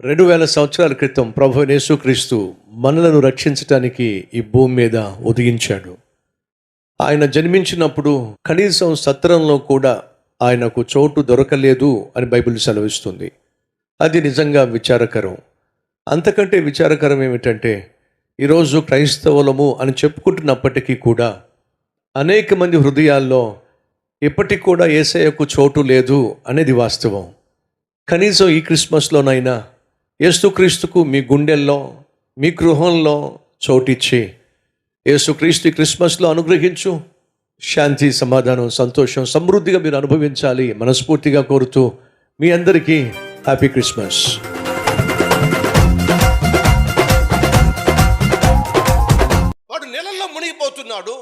రెండు వేల సంవత్సరాల క్రితం ప్రభు యేసుక్రీస్తు మనలను రక్షించటానికి ఈ భూమి మీద ఉదిగించాడు ఆయన జన్మించినప్పుడు కనీసం సత్రంలో కూడా ఆయనకు చోటు దొరకలేదు అని బైబిల్ సెలవిస్తుంది. అది నిజంగా విచారకరం. అంతకంటే విచారకరం ఏమిటంటే ఈరోజు క్రైస్తవులము అని చెప్పుకుంటున్నప్పటికీ కూడా అనేక మంది హృదయాల్లో ఎప్పటికి కూడా ఏసయ్యకు చోటు లేదు అనేది వాస్తవం. కనీసం ఈ క్రిస్మస్లోనైనా యేసుక్రీస్తుకు మీ గుండెల్లో మీ గృహంలో చోటిచ్చి యేసుక్రీస్తు క్రిస్మస్లో అనుగ్రహించు శాంతి సమాధానం సంతోషం సమృద్ధిగా మీరు అనుభవించాలి మనస్ఫూర్తిగా కోరుతూ మీ అందరికీ హ్యాపీ క్రిస్మస్. వాడు నెలల్లో మునిగిపోతున్నాడు.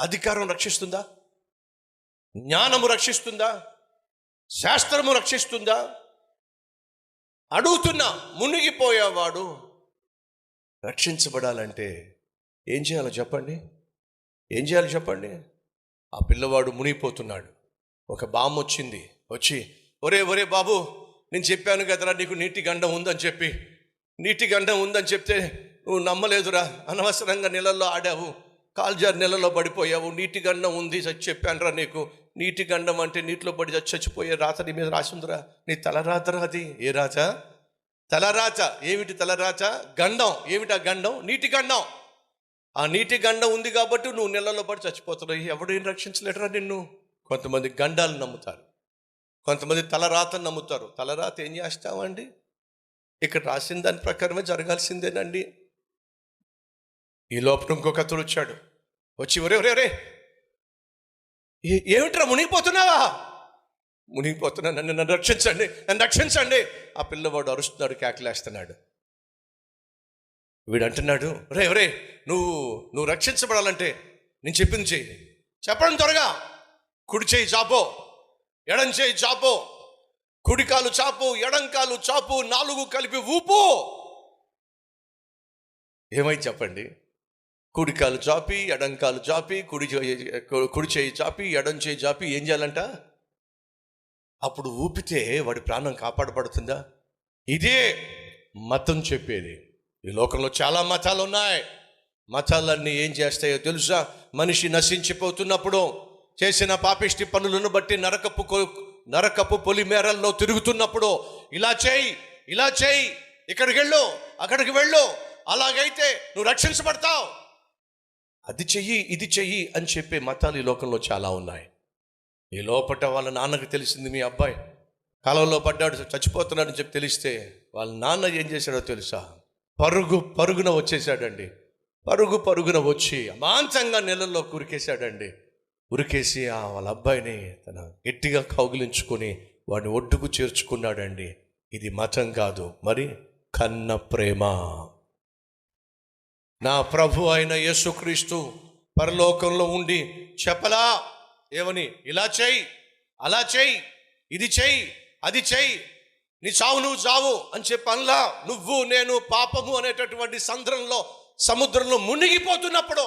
అధికారం రక్షిస్తుందా? జ్ఞానము రక్షిస్తుందా? శాస్త్రము రక్షిస్తుందా? అడుగుతున్నా మునిగిపోయేవాడు రక్షించబడాలంటే ఏం చేయాలో చెప్పండి. ఏం చేయాలో చెప్పండి. ఆ పిల్లవాడు మునిగిపోతున్నాడు. ఒక బామ్మ వచ్చింది. వచ్చి ఒరే ఒరే బాబు నేను చెప్పాను కదరా నీకు నీటి గండం ఉందని చెప్పి. నీటి గండం ఉందని చెప్తే నువ్వు నమ్మలేదురా. అనవసరంగా నీళ్ళల్లో ఆడావు. కాల్జార్ నీళ్ళలో పడిపోయావు నీటి గండం ఉంది అని చెప్పానురా నీకు. నీటి గండం అంటే నీటిలో పడి చచ్చి- చచ్చిపోయే రాత నీ మీద రాసిందిరా. నీ తలరాతరా అది. ఏ రాత? తలరాచ ఏమిటి తలరాచ గండం ఏమిటి ఆ గండం నీటి గండం ఆ నీటి గండం ఉంది కాబట్టి నువ్వు నెలలో పడి చచ్చిపోతున్నావు. ఎవడేం రక్షించలేటరా నిన్ను? కొంతమంది గండాలు నమ్ముతారు. కొంతమంది తలరాతను నమ్ముతారు. తలరాత ఏం చేస్తామండి ఇక్కడ రాసిన దాని ప్రకారమే జరగాల్సిందేనండి. ఈ లోపల ఇంకొక అతడు వచ్చాడు. వచ్చి ఒరే ఒరే ఒరే ఏ- ఏమిట్రా మునిగిపోతున్నావా? మునిగిపోతున్నా నన్ను నన్ను రక్షించండి నన్ను రక్షించండి. ఆ పిల్లవాడు అరుస్తున్నాడు కేకలేస్తున్నాడు. వీడు అంటున్నాడు రే రే నువ్వు నువ్వు రక్షించబడాలంటే నేను చెప్పింది చెయ్యి. చెప్పడం త్వరగా. కుడి చేయి చాపో ఎడం చేయి చాపో కుడికాలు చాపు ఎడంకాలు చాపు నాలుగు కలిపి ఊపు. ఏమైంది చెప్పండి? కుడికాలు చాపి ఎడంకాలు చాపి కుడి చేయి- కుడి చేయి చాపి ఎడం చేయి చాపి ఏం చేయాలంట? అప్పుడు ఊపితే వాడి ప్రాణం కాపాడబడుతుందా? ఇదే మతం చెప్పేది. ఈ లోకంలో చాలా మతాలు ఉన్నాయి. మతాలన్నీ ఏం చేస్తాయో తెలుసా? మనిషి నశించిపోతున్నప్పుడు చేసిన పాపిష్టి పనులను బట్టి నరకపు నరకప్పు నరకపు పొలిమేరల్లో తిరుగుతున్నప్పుడు ఇలా చేయి ఇలా చేయి ఇక్కడికి వెళ్ళు అక్కడికి వెళ్ళు అలాగైతే నువ్వు రక్షించబడతావు. అది చెయ్యి ఇది చెయ్యి అని చెప్పే మతాలు ఈ లోకంలో చాలా ఉన్నాయి. ఈ లోపట వాళ్ళ నాన్నకు తెలిసింది మీ అబ్బాయి. కాలంలో పడ్డాడు చచ్చిపోతున్నాడని చెప్పి తెలిస్తే వాళ్ళ నాన్న ఏం చేశాడో తెలుసా? పరుగు పరుగున వచ్చేసాడండి పరుగు పరుగున వచ్చి అమాంతంగా నెలల్లో కురికేశాడండి. ఉరికేసి ఆ వాళ్ళ అబ్బాయిని తన గట్టిగా కౌగిలించుకొని వాడిని ఒడ్డుకు చేర్చుకున్నాడండి. ఇది మతం కాదు. మరి కన్న ప్రేమ. నా ప్రభు అయిన యేసుక్రీస్తు పరలోకంలో ఉండి చెప్పలా. ఏమని? ఇలా చేయి అలా చేయి ఇది చేయి అది చేయి నీ చావు నువ్వు చావు అని చెప్పి అనలా. నువ్వు నేను పాపము అనేటటువంటి సంద్రంలో సముద్రంలో మునిగిపోతున్నప్పుడు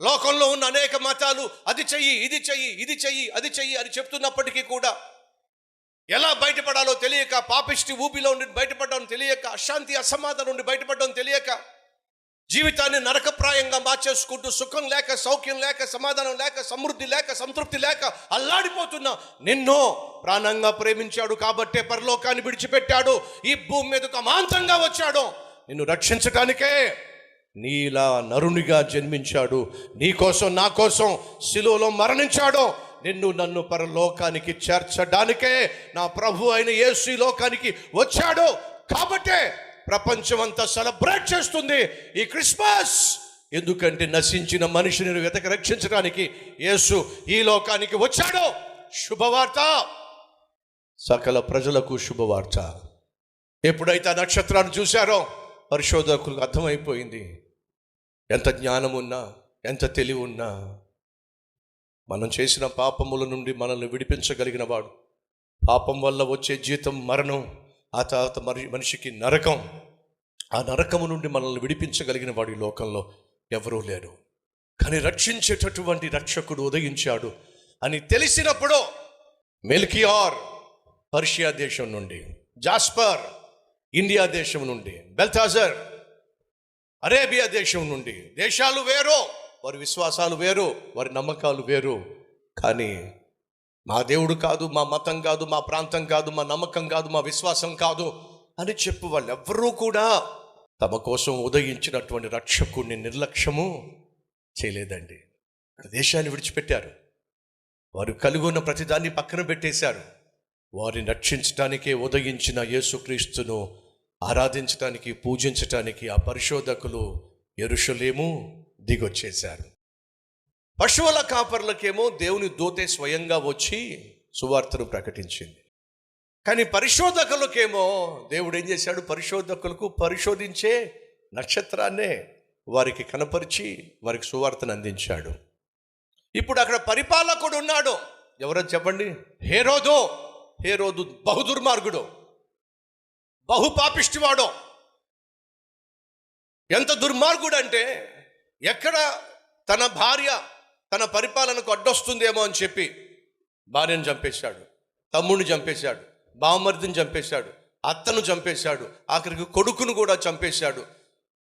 లోకంలో ఉన్న అనేక మతాలు అది చెయ్యి ఇది చెయ్యి ఇది చెయ్యి అది చెయ్యి అని చెప్తున్నప్పటికీ కూడా ఎలా బయటపడాలో తెలియక పాపిష్టి ఊపిలో నుండి బయటపడడం తెలియక అశాంతి అసమాధానం నుండి బయటపడడం తెలియక జీవితాన్ని నరకప్రాయంగా మార్చేసుకుంటూ సుఖం లేక సౌఖ్యం లేక సమాధానం లేక సమృద్ధి లేక సంతృప్తి లేక అల్లాడిపోతున్నా నిన్నో ప్రాణంగా ప్రేమించాడు కాబట్టే పరలోకాన్ని విడిచిపెట్టాడు. ఈ భూమి మీదకు అమాంతంగా వచ్చాడు. నిన్ను రక్షించటానికే నీలా నరునిగా జన్మించాడు. నీ కోసం నా కోసం శిలువలో మరణించాడు. నిన్ను నన్ను పరలోకానికి చేర్చడానికే నా ప్రభు అయిన యేసు లోకానికి వచ్చాడు. కాబట్టే ప్రపంచమంతా సెలబ్రేట్ చేస్తుంది ఈ క్రిస్మస్. ఎందుకంటే నశించిన మనిషిని వెతక రక్షించడానికి యేసు ఈ లోకానికి వచ్చాడు. శుభవార్త. సకల ప్రజలకు శుభవార్త. ఎప్పుడైతే ఆ నక్షత్రాన్ని చూశారో పరిశోధకులకు అర్థమైపోయింది. ఎంత జ్ఞానం ఉన్నా ఎంత తెలివి ఉన్నా మనం చేసిన పాపముల నుండి మనల్ని విడిపించగలిగిన వాడు. పాపం వల్ల వచ్చే జీతం మరణం. ఆ తర్వాత మరి మనిషికి నరకం. ఆ నరకము నుండి మనల్ని విడిపించగలిగిన వాడు ఈ లోకంలో ఎవరూ లేరు. కానీ రక్షించేటటువంటి రక్షకుడు ఉదయించాడు అని తెలిసినప్పుడు మెల్కియార్ పర్షియా దేశం నుండి జాస్పర్ ఇండియా దేశం నుండి బెల్తాజర్ అరేబియా దేశం నుండి దేశాలు వేరు వారి విశ్వాసాలు వేరు వారి నమ్మకాలు వేరు. కానీ మా దేవుడు కాదు మా మతం కాదు మా ప్రాంతం కాదు మా నమ్మకం కాదు మా విశ్వాసం కాదు అని చెప్పు వాళ్ళు ఎవ్వరూ కూడా తమ కోసం ఉదయించినటువంటి రక్షకుడిని నిర్లక్ష్యము చేయలేదండి. దేశాన్ని విడిచిపెట్టారు. వారు కలిగి ఉన్న ప్రతిదాన్ని పక్కన పెట్టేశారు. వారిని రక్షించడానికే ఉదయించిన యేసుక్రీస్తును ఆరాధించటానికి పూజించటానికి ఆ పరిశోధకులు ఎరుషలేము దిగొచ్చేశారు. పశువుల కాపర్లకేమో దేవుని దూతే స్వయంగా వచ్చి సువార్తను ప్రకటించింది. కానీ పరిశోధకులకేమో దేవుడు ఏం చేశాడు? పరిశోధకులకు పరిశోధించే నక్షత్రాన్నే వారికి కనపరిచి వారికి సువార్తను అందించాడు. ఇప్పుడు అక్కడ పరిపాలకుడు ఉన్నాడు. ఎవరో చెప్పండి? హేరోదు. హేరోదు బహు దుర్మార్గుడు. బహు ఎంత దుర్మార్గుడు అంటే ఎక్కడ తన భార్య తన పరిపాలనకు అడ్డొస్తుందేమో అని చెప్పి భార్యను చంపేశాడు తమ్ముడిని చంపేశాడు బావమర్దిని చంపేశాడు అత్తను చంపేశాడు ఆఖరికి కొడుకును కూడా చంపేశాడు.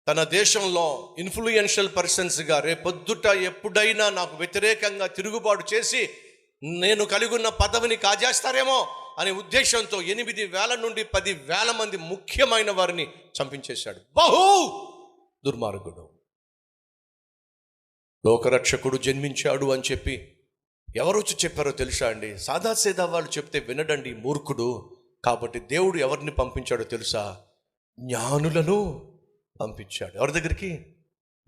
తన దేశంలో ఇన్ఫ్లుయెన్షియల్ పర్సన్స్గా రేపొద్దుట ఎప్పుడైనా నాకు వ్యతిరేకంగా తిరుగుబాటు చేసి నేను కలిగి ఉన్న పదవిని కాజేస్తారేమో అనే ఉద్దేశంతో ఎనిమిది వేల నుండి పది వేల మంది ముఖ్యమైన వారిని చంపించేశాడు. బహు దుర్మార్గుడు. లోకరక్షకుడు జన్మించాడు అని చెప్పి ఎవరు వచ్చి చెప్పారో తెలుసా అండి? సాదాసేదా వాళ్ళు చెప్తే వినడండి మూర్ఖుడు. కాబట్టి దేవుడు ఎవరిని పంపించాడో తెలుసా? జ్ఞానులను పంపించాడు. ఎవరి దగ్గరికి?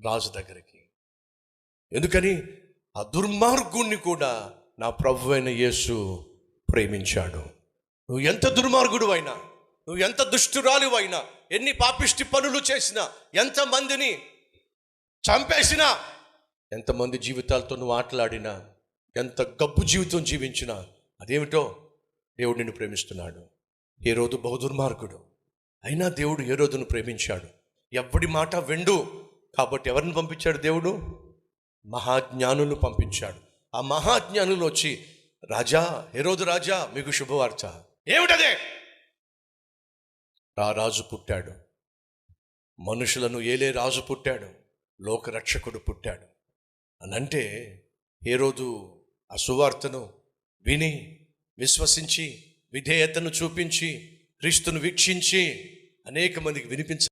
రాజు దగ్గరికి. ఎందుకని? ఆ దుర్మార్గుణ్ణి కూడా నా ప్రభు అయిన యేసు ప్రేమించాడు. నువ్వు ఎంత దుర్మార్గుడు అయినా నువ్వు ఎంత దుష్టురాలు అయినా ఎన్ని పాపిష్టి పనులు చేసినా ఎంతమందిని చంపేసినా ఎంతమంది జీవితాలతో నువ్వు ఆటలాడినా ఎంత గబ్బు జీవితం జీవించినా అదేమిటో దేవుడు నిన్ను ప్రేమిస్తున్నాడు. ఏ రోజు బహుదుర్మార్గుడు అయినా దేవుడు ఏ రోజును ప్రేమించాడు? ఎవడి మాట వెండు కాబట్టి ఎవరిని పంపించాడు దేవుడు? మహాజ్ఞానులు పంపించాడు. ఆ మహాజ్ఞానులు వచ్చి రాజా ఏ రోజు రాజా మీకు శుభవార్త. ఏమిటదే? ఆ రాజు పుట్టాడు. మనుషులను ఏలే రాజు పుట్టాడు. లోకరక్షకుడు పుట్టాడు. అనంటే ఏ రోజు ఆ సువార్తను విని విశ్వసించి విధేయతను చూపించి క్రీస్తును వీక్షించి అనేక మందికి వినిపించ